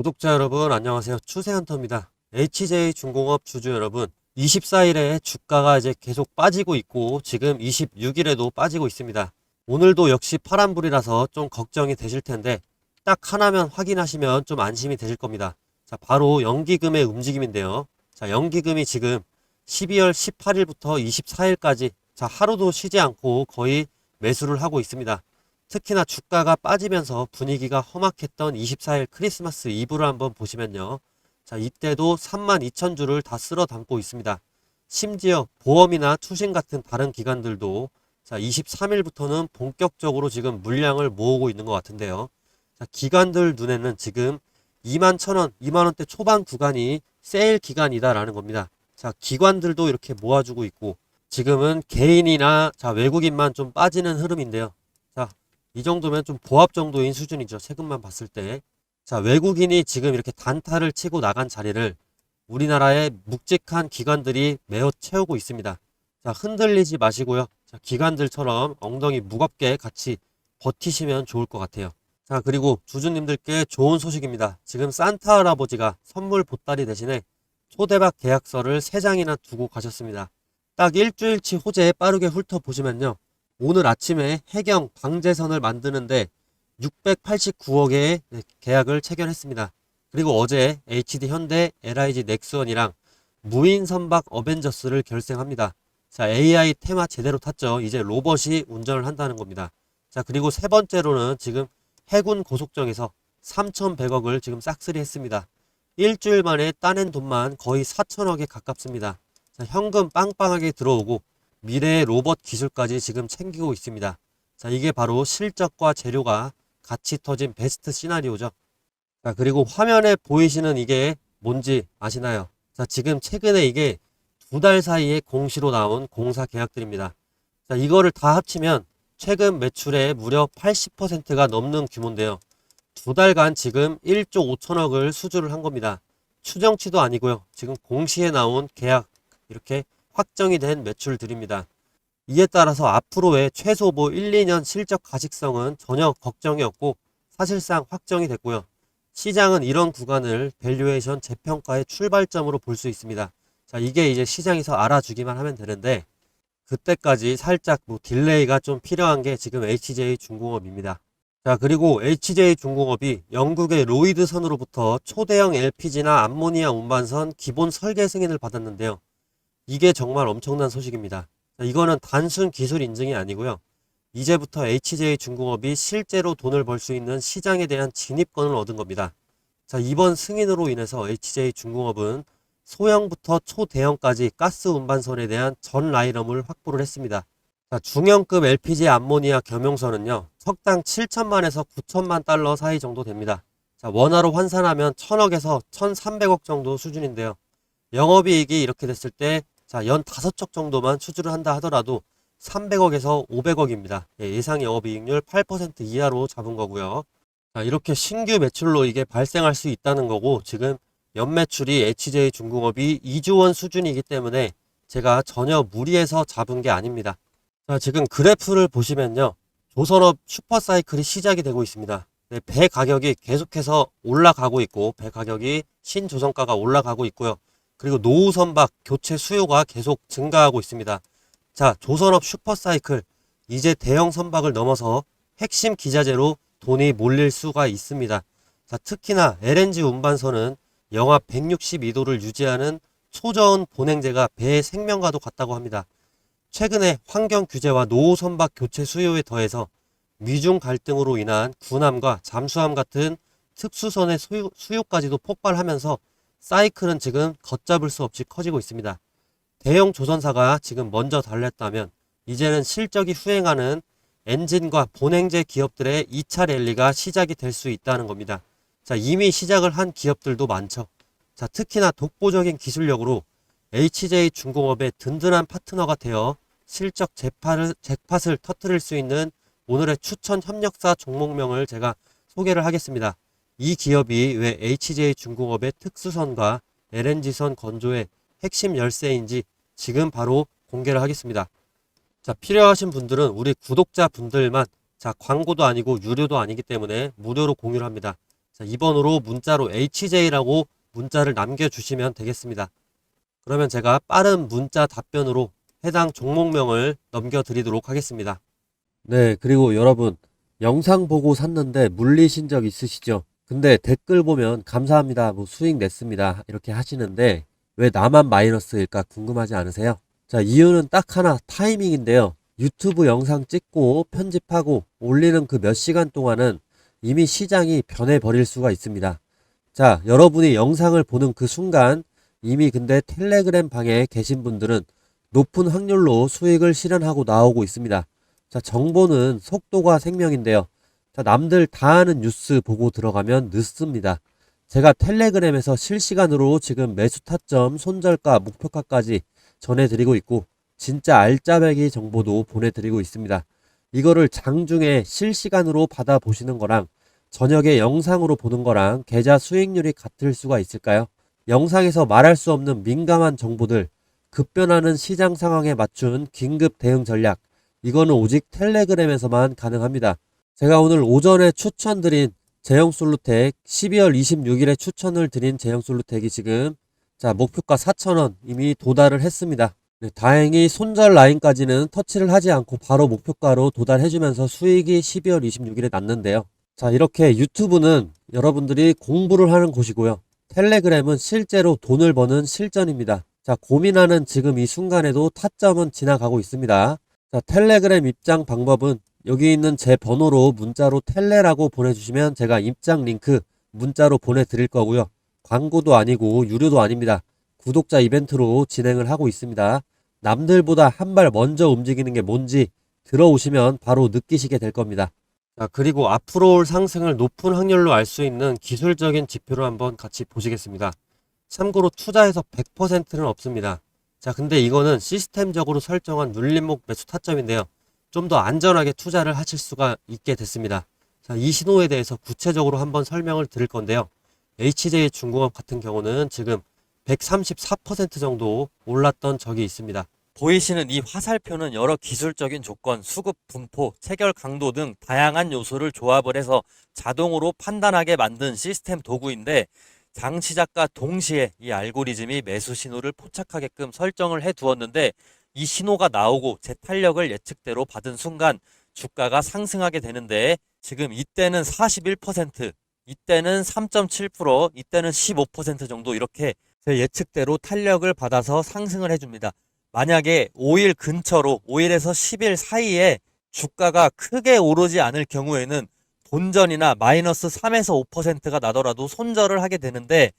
구독자 여러분 안녕하세요. 추세헌터입니다. HJ 중공업 주주 여러분 24일에 주가가 이제 계속 빠지고 있고 지금 26일에도 빠지고 있습니다. 오늘도 역시 파란불이라서 좀 걱정이 되실 텐데 딱 하나면 확인하시면 좀 안심이 되실 겁니다. 자 바로 연기금의 움직임인데요. 자 연기금이 지금 12월 18일부터 24일까지 자 하루도 쉬지 않고 거의 매수를 하고 있습니다 특히나 주가가 빠지면서 분위기가 험악했던 24일 크리스마스 이브를 한번 보시면요. 자, 이때도 3만 2천 주를 다 쓸어 담고 있습니다. 심지어 보험이나 투신 같은 다른 기관들도 자, 23일부터는 본격적으로 지금 물량을 모으고 있는 것 같은데요. 자, 기관들 눈에는 지금 2만 1천 원, 2만 원대 초반 구간이 세일 기간이다라는 겁니다. 자, 기관들도 이렇게 모아주고 있고 지금은 개인이나 자, 외국인만 좀 빠지는 흐름인데요. 자, 이 정도면 좀 보합 정도인 수준이죠. 최근만 봤을 때. 자, 외국인이 지금 이렇게 단타를 치고 나간 자리를 우리나라의 묵직한 기관들이 메어 채우고 있습니다. 자, 흔들리지 마시고요. 자, 기관들처럼 엉덩이 무겁게 같이 버티시면 좋을 것 같아요. 자, 그리고 주주님들께 좋은 소식입니다. 지금 산타 할아버지가 선물 보따리 대신에 초대박 계약서를 3장이나 두고 가셨습니다. 딱 일주일치 호재에 빠르게 훑어보시면요. 오늘 아침에 해경 방제선을 만드는데 689억의 계약을 체결했습니다. 그리고 어제 HD 현대 LIG 넥스원이랑 무인 선박 어벤져스를 결성합니다. 자, AI 테마 제대로 탔죠. 이제 로봇이 운전을 한다는 겁니다. 자, 그리고 세 번째로는 지금 해군 고속정에서 3,100억을 지금 싹쓸이 했습니다. 일주일 만에 따낸 돈만 거의 4천억에 가깝습니다. 자, 현금 빵빵하게 들어오고 미래의 로봇 기술까지 지금 챙기고 있습니다. 자, 이게 바로 실적과 재료가 같이 터진 베스트 시나리오죠. 자, 그리고 화면에 보이시는 이게 뭔지 아시나요? 자, 지금 최근에 이게 두 달 사이에 공시로 나온 공사 계약들입니다. 자, 이거를 다 합치면 최근 매출의 무려 80%가 넘는 규모인데요. 두 달간 지금 1조 5천억을 수주를 한 겁니다. 추정치도 아니고요. 지금 공시에 나온 계약 이렇게 확정이 된 매출들입니다. 이에 따라서 앞으로의 최소 뭐 1, 2년 실적 가식성은 전혀 걱정이 없고 사실상 확정이 됐고요. 시장은 이런 구간을 밸류에이션 재평가의 출발점으로 볼 수 있습니다. 자, 이게 이제 시장에서 알아주기만 하면 되는데 그때까지 살짝 뭐 딜레이가 좀 필요한 게 지금 HJ 중공업입니다. 자, 그리고 HJ 중공업이 영국의 로이드 선으로부터 초대형 LPG나 암모니아 운반선 기본 설계 승인을 받았는데요. 이게 정말 엄청난 소식입니다. 자, 이거는 단순 기술 인증이 아니고요. 이제부터 HJ 중공업이 실제로 돈을 벌 수 있는 시장에 대한 진입권을 얻은 겁니다. 자, 이번 승인으로 인해서 HJ 중공업은 소형부터 초대형까지 가스 운반선에 대한 전 라인업을 확보를 했습니다. 자, 중형급 LPG 암모니아 겸용선은요, 석당 7천만에서 9천만 달러 사이 정도 됩니다. 자, 원화로 환산하면 1000억에서 1300억 정도 수준인데요. 영업이익이 이렇게 됐을 때, 자, 연 5척 정도만 수주를 한다 하더라도 300억에서 500억입니다. 예, 상 영업이익률 8% 이하로 잡은 거고요. 자, 이렇게 신규 매출로 이게 발생할 수 있다는 거고, 지금 연매출이 HJ 중공업이 2조 원 수준이기 때문에 제가 전혀 무리해서 잡은 게 아닙니다. 자, 지금 그래프를 보시면요. 조선업 슈퍼사이클이 시작이 되고 있습니다. 네, 배 가격이 계속해서 올라가고 있고, 배 가격이 신조선가가 올라가고 있고요. 그리고 노후 선박 교체 수요가 계속 증가하고 있습니다. 자, 조선업 슈퍼사이클. 이제 대형 선박을 넘어서 핵심 기자재로 돈이 몰릴 수가 있습니다. 자, 특히나 LNG 운반선은 영하 162도를 유지하는 초저온 본행제가 배의 생명과도 같다고 합니다. 최근에 환경 규제와 노후 선박 교체 수요에 더해서 미중 갈등으로 인한 군함과 잠수함 같은 특수선의 수요, 수요까지도 폭발하면서 사이클은 지금 걷잡을 수 없이 커지고 있습니다. 대형 조선사가 지금 먼저 달렸다면 이제는 실적이 후행하는 엔진과 본행제 기업들의 2차 랠리가 시작이 될 수 있다는 겁니다. 자, 이미 시작을 한 기업들도 많죠. 자, 특히나 독보적인 기술력으로 HJ 중공업의 든든한 파트너가 되어 실적 재파를, 잭팟을 터뜨릴 수 있는 오늘의 추천 협력사 종목명을 제가 소개를 하겠습니다. 이 기업이 왜 HJ 중공업의 특수선과 LNG선 건조의 핵심 열쇠인지 지금 바로 공개를 하겠습니다. 자, 필요하신 분들은 우리 구독자 분들만 자, 광고도 아니고 유료도 아니기 때문에 무료로 공유를 합니다. 자, 2번으로 문자로 HJ라고 문자를 남겨주시면 되겠습니다. 그러면 제가 빠른 문자 답변으로 해당 종목명을 넘겨드리도록 하겠습니다. 네, 그리고 여러분, 영상 보고 샀는데 물리신 적 있으시죠? 근데 댓글 보면 감사합니다, 뭐 수익 냈습니다, 이렇게 하시는데 왜 나만 마이너스일까 궁금하지 않으세요? 자, 이유는 딱 하나, 타이밍인데요. 유튜브 영상 찍고 편집하고 올리는 그 몇 시간 동안은 이미 시장이 변해버릴 수가 있습니다. 자, 여러분이 영상을 보는 그 순간 이미 근데 텔레그램 방에 계신 분들은 높은 확률로 수익을 실현하고 나오고 있습니다. 자, 정보는 속도가 생명인데요. 자, 남들 다 아는 뉴스 보고 들어가면 늦습니다. 제가 텔레그램에서 실시간으로 지금 매수 타점, 손절가, 목표가까지 전해드리고 있고, 진짜 알짜배기 정보도 보내드리고 있습니다. 이거를 장중에 실시간으로 받아보시는 거랑 저녁에 영상으로 보는 거랑 계좌 수익률이 같을 수가 있을까요? 영상에서 말할 수 없는 민감한 정보들, 급변하는 시장 상황에 맞춘 긴급 대응 전략, 이거는 오직 텔레그램에서만 가능합니다. 제가 오늘 오전에 추천드린 제형 솔루텍 12월 26일에 추천을 드린 제형 솔루텍이 지금 자 목표가 4,000원 이미 도달을 했습니다. 네, 다행히 손절 라인까지는 터치를 하지 않고 바로 목표가로 도달해주면서 수익이 12월 26일에 났는데요. 자 이렇게 유튜브는 여러분들이 공부를 하는 곳이고요. 텔레그램은 실제로 돈을 버는 실전입니다. 자 고민하는 지금 이 순간에도 타점은 지나가고 있습니다. 자 텔레그램 입장 방법은 여기 있는 제 번호로 문자로 텔레라고 보내주시면 제가 입장 링크 문자로 보내드릴 거고요. 광고도 아니고 유료도 아닙니다. 구독자 이벤트로 진행을 하고 있습니다. 남들보다 한 발 먼저 움직이는 게 뭔지 들어오시면 바로 느끼시게 될 겁니다. 자, 그리고 앞으로 올 상승을 높은 확률로 알 수 있는 기술적인 지표를 한번 같이 보시겠습니다. 참고로 투자에서 100%는 없습니다. 자, 근데 이거는 시스템적으로 설정한 눌림목 매수 타점인데요. 좀 더 안전하게 투자를 하실 수가 있게 됐습니다. 자, 이 신호에 대해서 구체적으로 한번 설명을 드릴 건데요. HJ 중공업 같은 경우는 지금 134% 정도 올랐던 적이 있습니다. 보이시는 이 화살표는 여러 기술적인 조건, 수급 분포, 체결 강도 등 다양한 요소를 조합을 해서 자동으로 판단하게 만든 시스템 도구인데 장 시작과 동시에 이 알고리즘이 매수 신호를 포착하게끔 설정을 해 두었는데 이 신호가 나오고 제 탄력을 예측대로 받은 순간 주가가 상승하게 되는데 지금 이때는 41%, 이때는 3.7%, 이때는 15% 정도 이렇게 제 예측대로 탄력을 받아서 상승을 해줍니다. 만약에 5일 근처로 5일에서 10일 사이에 주가가 크게 오르지 않을 경우에는 본전이나 마이너스 3에서 5%가 나더라도 손절을 하게 되는데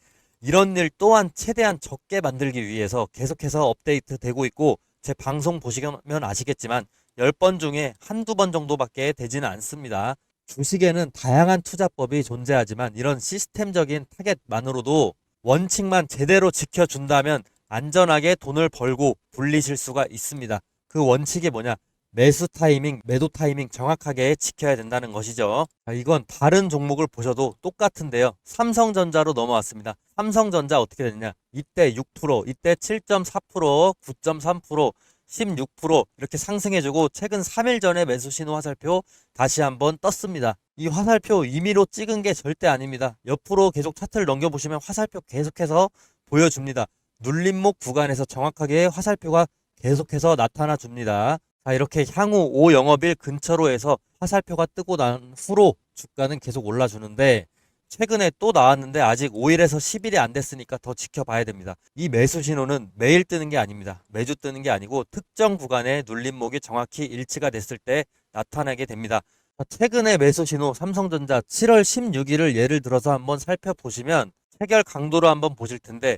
이런 일 또한 최대한 적게 만들기 위해서 계속해서 업데이트 되고 있고 제 방송 보시면 아시겠지만 10번 중에 한두 번 정도밖에 되지는 않습니다. 주식에는 다양한 투자법이 존재하지만 이런 시스템적인 타겟만으로도 원칙만 제대로 지켜준다면 안전하게 돈을 벌고 불리실 수가 있습니다. 그 원칙이 뭐냐? 매수 타이밍, 매도 타이밍 정확하게 지켜야 된다는 것이죠. 자, 이건 다른 종목을 보셔도 똑같은데요. 삼성전자로 넘어왔습니다. 삼성전자 어떻게 됐냐? 이때 6%, 이때 7.4%, 9.3%, 16% 이렇게 상승해주고 최근 3일 전에 매수 신호 화살표 다시 한번 떴습니다. 이 화살표 임의로 찍은 게 절대 아닙니다. 옆으로 계속 차트를 넘겨보시면 화살표 계속해서 보여줍니다. 눌림목 구간에서 정확하게 화살표가 계속해서 나타나 줍니다. 자, 이렇게 향후 5영업일 근처로 해서 화살표가 뜨고 난 후로 주가는 계속 올라주는데 최근에 또 나왔는데 아직 5일에서 10일이 안 됐으니까 더 지켜봐야 됩니다. 이 매수 신호는 매일 뜨는 게 아닙니다. 매주 뜨는 게 아니고 특정 구간의 눌림목이 정확히 일치가 됐을 때 나타나게 됩니다. 자, 최근에 매수 신호 삼성전자 7월 16일을 예를 들어서 한번 살펴보시면 체결 강도로 한번 보실 텐데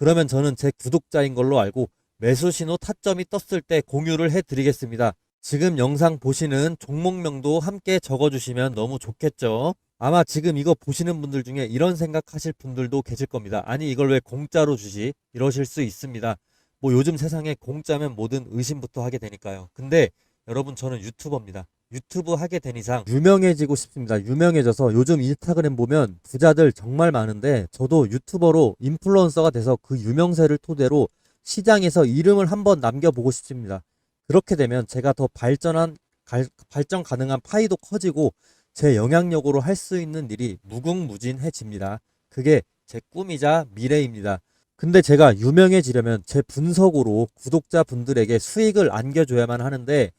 그러면 저는 제 구독자인 걸로 알고 매수 신호 타점이 떴을 때 공유를 해드리겠습니다. 지금 영상 보시는 종목명도 함께 적어주시면 너무 좋겠죠. 아마 지금 이거 보시는 분들 중에 이런 생각하실 분들도 계실 겁니다. 아니 이걸 왜 공짜로 주지? 이러실 수 있습니다. 뭐 요즘 세상에 공짜면 뭐든 의심부터 하게 되니까요. 근데 여러분 저는 유튜버입니다. 유튜브 하게 된 이상 유명해지고 싶습니다. 유명해져서 요즘 인스타그램 보면 부자들 정말 많은데 저도 유튜버로 인플루언서가 돼서 그 유명세를 토대로 시장에서 이름을 한번 남겨보고 싶습니다. 그렇게 되면 제가 더 발전한 갈- 발전 가능한 파이도 커지고 제 영향력으로 할 수 있는 일이 무궁무진해집니다. 그게 제 꿈이자 미래입니다. 근데 제가 유명해지려면 제 분석으로 구독자 분들에게 수익을 안겨줘야만 하는데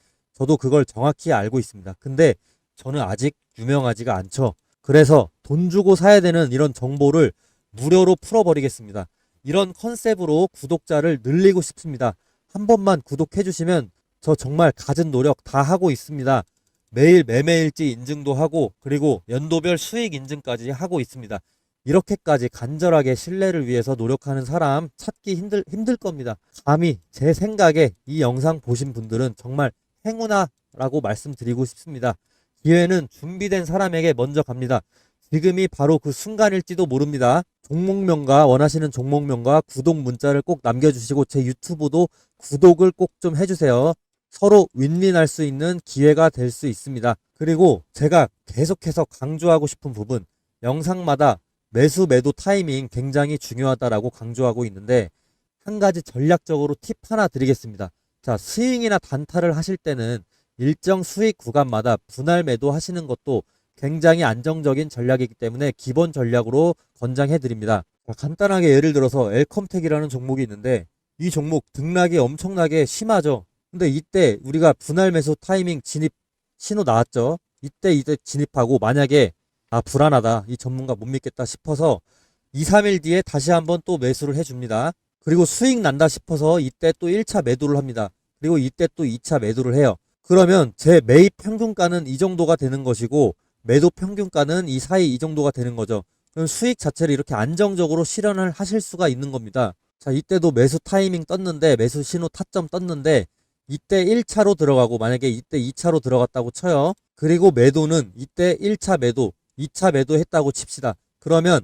저도 그걸 정확히 알고 있습니다. 근데 저는 아직 유명하지가 않죠. 그래서 돈 주고 사야 되는 이런 정보를 무료로 풀어버리겠습니다. 이런 컨셉으로 구독자를 늘리고 싶습니다. 한 번만 구독해 주시면 저 정말 갖은 노력 다 하고 있습니다. 매일 매매일지 인증도 하고 그리고 연도별 수익 인증까지 하고 있습니다. 이렇게까지 간절하게 신뢰를 위해서 노력하는 사람 찾기 힘들, 힘들 겁니다. 감히 제 생각에 이 영상 보신 분들은 정말 행운아라고 말씀드리고 싶습니다. 기회는 준비된 사람에게 먼저 갑니다. 지금이 바로 그 순간일지도 모릅니다. 종목명과 원하시는 종목명과 구독 문자를 꼭 남겨주시고 제 유튜브도 구독을 꼭 좀 해주세요. 서로 윈윈할 수 있는 기회가 될 수 있습니다. 그리고 제가 계속해서 강조하고 싶은 부분, 영상마다 매수 매도 타이밍 굉장히 중요하다라고 강조하고 있는데 한 가지 전략적으로 팁 하나 드리겠습니다. 자, 스윙이나 단타를 하실 때는 일정 수익 구간마다 분할 매도 하시는 것도 굉장히 안정적인 전략이기 때문에 기본 전략으로 권장해 드립니다. 자, 간단하게 예를 들어서 엘컴텍이라는 종목이 있는데 이 종목 등락이 엄청나게 심하죠. 근데 이때 우리가 분할 매수 타이밍 진입 신호 나왔죠. 이때 이때 진입하고 만약에 아 불안하다 이 전문가 못 믿겠다 싶어서 2, 3일 뒤에 다시 한번 또 매수를 해줍니다. 그리고 수익 난다 싶어서 이때 또 1차 매도를 합니다. 그리고 이때 또 2차 매도를 해요. 그러면 제 매입 평균가는 이 정도가 되는 것이고 매도 평균가는 이 사이 이 정도가 되는 거죠. 그럼 수익 자체를 이렇게 안정적으로 실현을 하실 수가 있는 겁니다. 자, 이때도 매수 타이밍 떴는데 매수 신호 타점 떴는데 이때 1차로 들어가고 만약에 이때 2차로 들어갔다고 쳐요. 그리고 매도는 이때 1차 매도, 2차 매도 했다고 칩시다. 그러면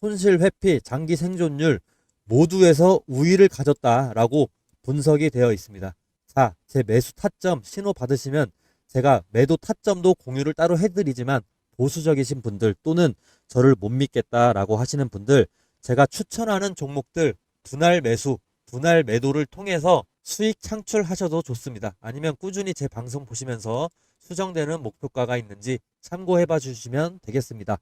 손실 회피, 장기 생존율 모두에서 우위를 가졌다라고 분석이 되어 있습니다. 자, 제 매수 타점 신호 받으시면 제가 매도 타점도 공유를 따로 해드리지만 보수적이신 분들 또는 저를 못 믿겠다라고 하시는 분들 제가 추천하는 종목들 분할 매수, 분할 매도를 통해서 수익 창출하셔도 좋습니다. 아니면 꾸준히 제 방송 보시면서 수정되는 목표가가 있는지 참고해 봐 주시면 되겠습니다.